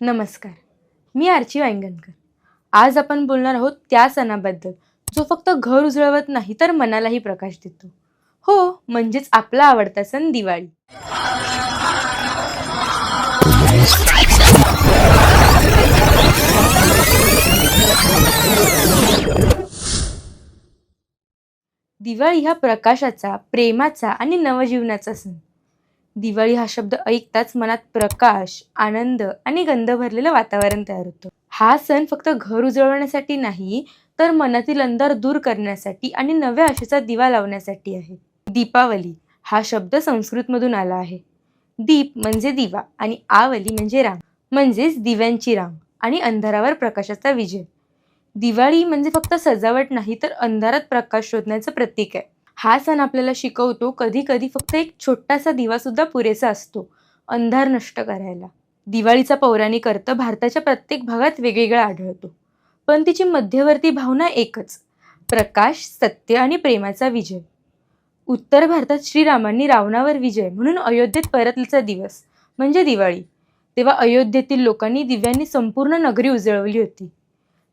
नमस्कार मी आर्ची वांगणकर आज आपण बोलणार आहोत त्या सणाबद्दल जो फक्त घर उजळवत नाही तर मनालाही प्रकाश देतो. हो म्हणजेच आपला आवडता सण दिवाळी. दिवाळी हा प्रकाशाचा प्रेमाचा आणि नवजीवनाचा सण. दिवाळी हा शब्द ऐकताच मनात प्रकाश आनंद आणि गंध भरलेलं वातावरण तयार होतं. हा सण फक्त घर उजळवण्यासाठी नाही तर मनातील अंधार दूर करण्यासाठी आणि नव्या आशेचा दिवा लावण्यासाठी आहे. दीपावली हा शब्द संस्कृतमधून आला आहे. दीप म्हणजे दिवा आणि आवली म्हणजे रांग. म्हणजेच दिव्यांची रांग आणि अंधारावर प्रकाशाचा विजय. दिवाळी म्हणजे फक्त सजावट नाही तर अंधारात प्रकाश शोधण्याचं प्रतीक आहे. हा सण आपल्याला शिकवतो. कधी कधी फक्त एक छोटासा दिवासुद्धा पुरेसा असतो. अंधार नष्ट करायला. दिवाळीचा पौराणिक अर्थ भारताच्या प्रत्येक भागात वेगवेगळा आढळतो. पण तिची मध्यवर्ती भावना एकच. प्रकाश सत्य आणि प्रेमाचा विजय. उत्तर भारतात श्रीरामांनी रावणावर विजय म्हणून अयोध्येत परतल्याचा दिवस म्हणजे दिवाळी. तेव्हा अयोध्येतील लोकांनी दिव्यांनी संपूर्ण नगरी उजळवली होती.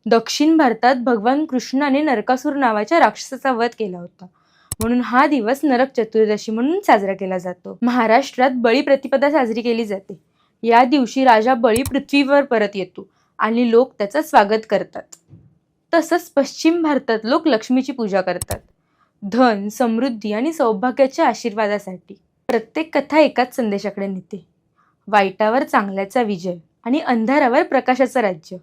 दक्षिण भारतात भगवान कृष्णाने नरकासूर नावाच्या राक्षसाचा वध केला होता. म्हणून हा दिवस नरक चतुर्दशी म्हणून साजरा केला जातो. महाराष्ट्रात बळी प्रतिपदा साजरी केली जाते. या दिवशी राजा बळी पृथ्वीवर परत येतो आणि लोक त्याचं स्वागत करतात. तसंच पश्चिम भारतात लोक लक्ष्मीची पूजा करतात. धन समृद्धी आणि सौभाग्याच्या आशीर्वादासाठी प्रत्येक कथा एकाच संदेशाकडे नेते. वाईटावर चांगल्याचा विजय आणि अंधारावर प्रकाशाचं राज्य.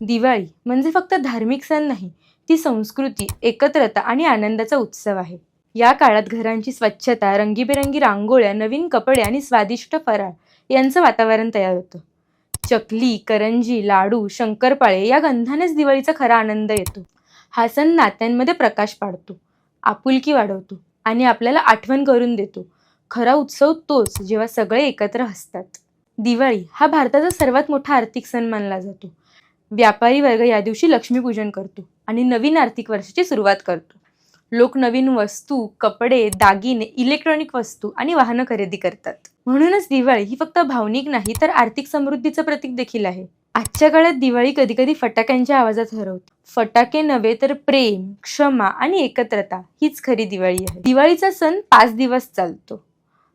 दिवाळी म्हणजे फक्त धार्मिक सण नाही ती संस्कृती एकत्रता आणि आनंदाचा उत्सव आहे. या काळात घरांची स्वच्छता रंगीबेरंगी रांगोळ्या नवीन कपडे आणि स्वादिष्ट फराळ यांचं वातावरण तयार होतं. चकली करंजी लाडू शंकरपाळे या गंधानेच दिवाळीचा खरा आनंद येतो. हा सण नात्यांमध्ये प्रकाश पाडतो आपुलकी वाढवतो आणि आपल्याला आठवण करून देतो. खरा उत्सव तोच जेव्हा सगळे एकत्र हसतात. दिवाळी हा भारताचा सर्वात मोठा आर्थिक सण मानला जातो. व्यापारी वर्ग या दिवशी लक्ष्मीपूजन करतो. आणि नवीन आर्थिक वर्षाची सुरुवात करतो. लोक नवीन वस्तू कपडे दागिने इलेक्ट्रॉनिक वस्तू आणि वाहनं खरेदी करतात. म्हणूनच दिवाळी ही फक्त भावनिक नाही तर आर्थिक समृद्धीचं प्रतीक देखील आहे. आजच्या काळात दिवाळी कधी कधी फटाक्यांच्या आवाजात हरवते. फटाके नव्हे तर प्रेम क्षमा आणि एकत्रता हीच खरी दिवाळी आहे. दिवाळीचा सण पाच दिवस चालतो.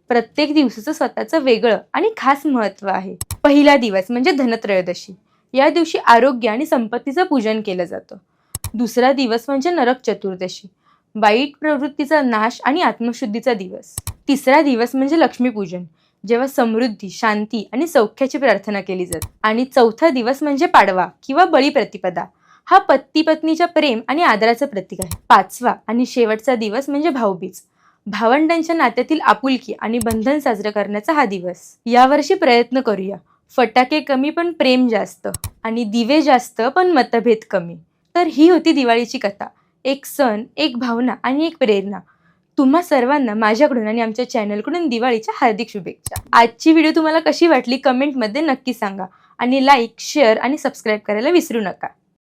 प्रत्येक दिवसाचं स्वतःचं वेगळं आणि खास महत्त्व आहे. पहिला दिवस म्हणजे धनत्रयोदशी. या दिवशी आरोग्य आणि संपत्तीचं पूजन केलं जातं. दुसरा दिवस म्हणजे नरक चतुर्दशी. वाईट प्रवृत्तीचा नाश आणि आत्मशुद्धीचा दिवस. तिसरा दिवस म्हणजे लक्ष्मीपूजन. जेव्हा समृद्धी शांती आणि सौख्याची प्रार्थना केली जाते. आणि चौथा दिवस म्हणजे पाडवा किंवा बळी प्रतिपदा. हा पती पत्नीच्या प्रेम आणि आदराचं प्रतीक आहे. पाचवा आणि शेवटचा दिवस म्हणजे भाऊबीज. भावंडांच्या नात्यातील आपुलकी आणि बंधन साजरं करण्याचा हा दिवस. यावर्षी प्रयत्न करूया. फटाके कमी पण प्रेम जास्त. आणि दिवे जास्त पण मतभेद कमी. तर ही होती दिवाळीची कथा. एक सण एक भावना आणि एक प्रेरणा. तुम्हा सर्वांना माझ्याकडून आणि आमच्या चॅनलकडून दिवाळीच्या हार्दिक शुभेच्छा. आजची व्हिडिओ तुम्हाला कशी वाटली कमेंटमध्ये नक्की सांगा आणि लाईक शेअर आणि सबस्क्राईब करायला विसरू नका.